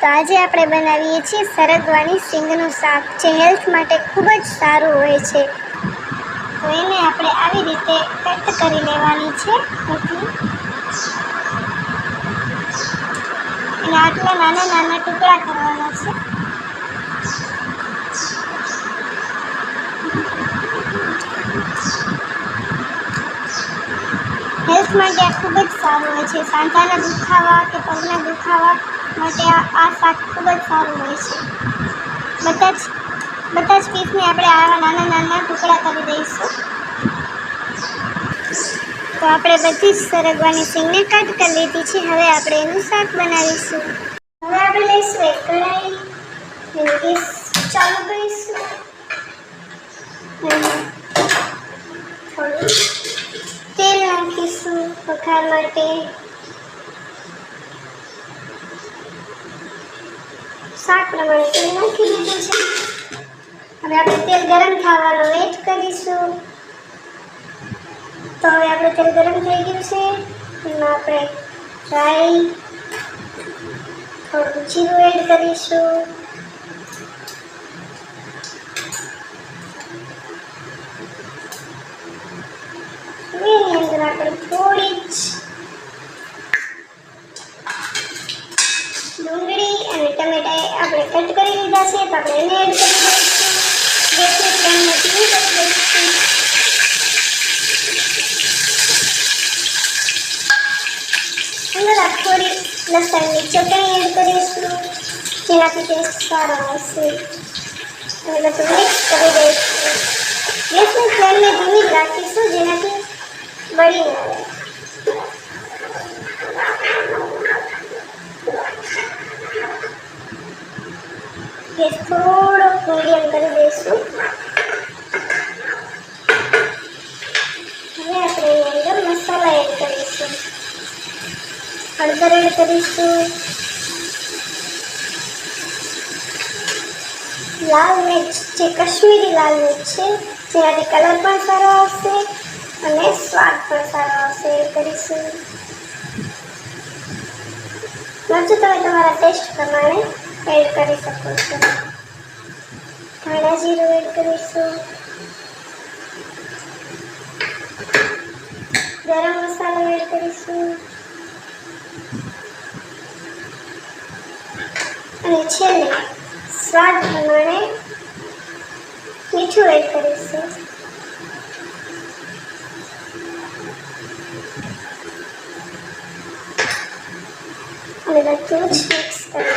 તો આજે આપણે બનાવીએ છીએ સરગવાની સિંગનું શાક, જે હેલ્થ માટે ખૂબ જ સારું હોય છે. તો એને આપણે આવી રીતે કટ કરી લેવાની છે અને આટલા નાના નાના ટુકડા કરવાના છે હેલ્થ માટે આ ખૂબ જ સારું હોય છે. સાંધાના દુખાવા કે પગના દુખાવા માટે આ શાક ખૂબ જ સારું હોય છે. બધા જ બધા જ પીસને આપણે આવા નાના નાના ટુકડા કરી દઈશું. તો આપણે બધી જ સરગવાની સિંગને કટ કરી લીધી છે. હવે આપણે એનું શાક બનાવીશું. હવે આપણે લઈશું એક કઢાઈ. ચાલુ કરીશું અને થોડું તેલ નાખીશું વઘાર માટે શાક પ્રમાણે તેલ નાખી દીધું છે. હવે આપણે તેલ ગરમ થવાનો વેટ કરીશું. તો હવે આપણે તેલ ગરમ થઈ ગયું છે. એમાં આપણે રાઈ થોડું જીરું એડ કરીશું. એની અંદર આપણે થોડી જ ડુંગળી અને ટમેટા આપણે કટ કરી લીધા છે તો આપણે એને એડ કરી દઈશું. ગેસની ફ્લેમને ધીમી કરી દઈશું. અંદર આ થોડી લસણની ચટણી એડ કરીશું. જેનાથી ટેસ્ટ સારો આવશે. અને બધું મિક્સ કરી દઈશું. ગેસની ફ્લેમને ધીમી જ રાખીશું જેનાથી બળી ન જાય ગેસ થોડો મીડિયમ કરી દઈશું હવે આપણે એની અંદર મસાલા એડ કરીશું હળદર એડ કરીશું લાલ મિર્ચ જે કશ્મીરી લાલ મિર્ચ છે જેનાથી કલર પણ સારો આવશે અને સ્વાદ પણ સારો આવશે એડ કરીશું મરચું તમે તમારા ટેસ્ટ પ્રમાણે એડ કરી શકો છો ધાણા જીરું એડ કરીશું ગરમ મસાલો એડ કરીશું અને છેલ્લે સ્વાદ પ્રમાણે મીઠું એડ કરીશું. બધું જ મિક્સ કરી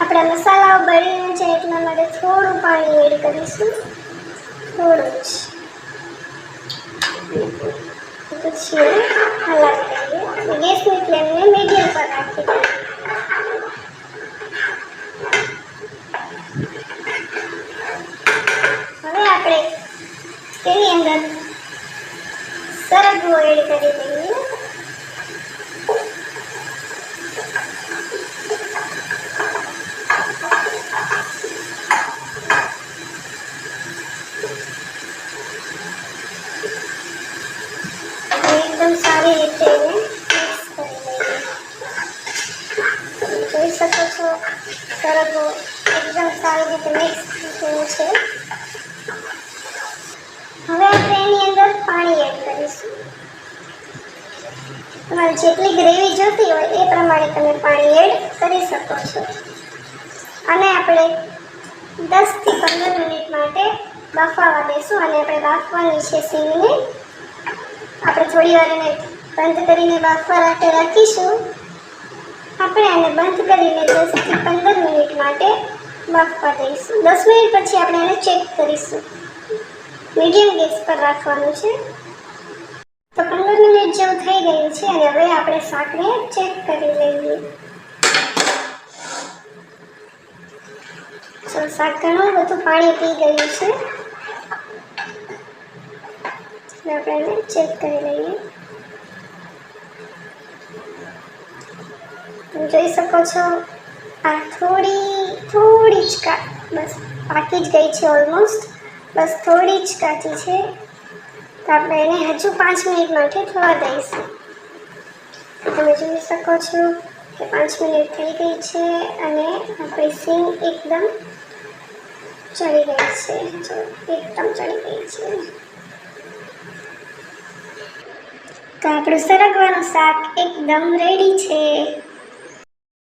આપણા મસાલાઓ બળી છે એટલા માટે થોડું પાણી એડ કરીશું. થોડું જ. પછી હલાવી દઈએ. ગેસની ફ્લેમને મીડિયમ પર રાખી દઈએ હવે આપણે તેની અંદર સરગવો એડ કરી દઈએ અને એકદમ સારી રીતે એને મિક્સ કરી લઈએ જોઈ શકો છો સરગવો એકદમ સારી રીતે મિક્સ થઈ ગયું છે હવે આપણે એની અંદર પાણી એડ કરીશું તમારે જેટલી ગ્રેવી જોતી હોય એ પ્રમાણે તમે પાણી એડ કરી શકો છો. અને આપણે દસથી પંદર મિનિટ માટે બાફાવા દઈશું અને આપણે બાફવાની છે સીંગને. આપણે થોડી વાર એને બંધ કરીને બાફવા માટે રાખીશું. આપણે આને બંધ કરીને દસથી પંદર મિનિટ માટે બાફવા દઈશું. દસ મિનિટ પછી આપણે એને ચેક કરીશું. મીડિયમ ગેસ પર રાખવાનું છે તો પંદર મિનિટ જેવું થઈ ગયું છે અને હવે આપણે શાકને ચેક કરી લઈએ. તો શાક ઘણું બધું પાણી પી ગયું છે. આપણે એને ચેક કરી લઈએ. તમે જોઈ શકો છો, આ થોડી થોડી જ કા, બસ પાકી જ ગઈ છે ઓલમોસ્ટ બસ થોડી જ કાચી છે. તો આપણે એને હજુ પાંચ મિનિટ માટે થવા દઈશું. તમે જોઈ શકો છો કે પાંચ મિનિટ થઈ ગઈ છે અને આપણી સિંગ એકદમ ચડી ગઈ છે. એકદમ ચડી ગઈ છે. તો આપણું સરગવાનું શાક એકદમ રેડી છે.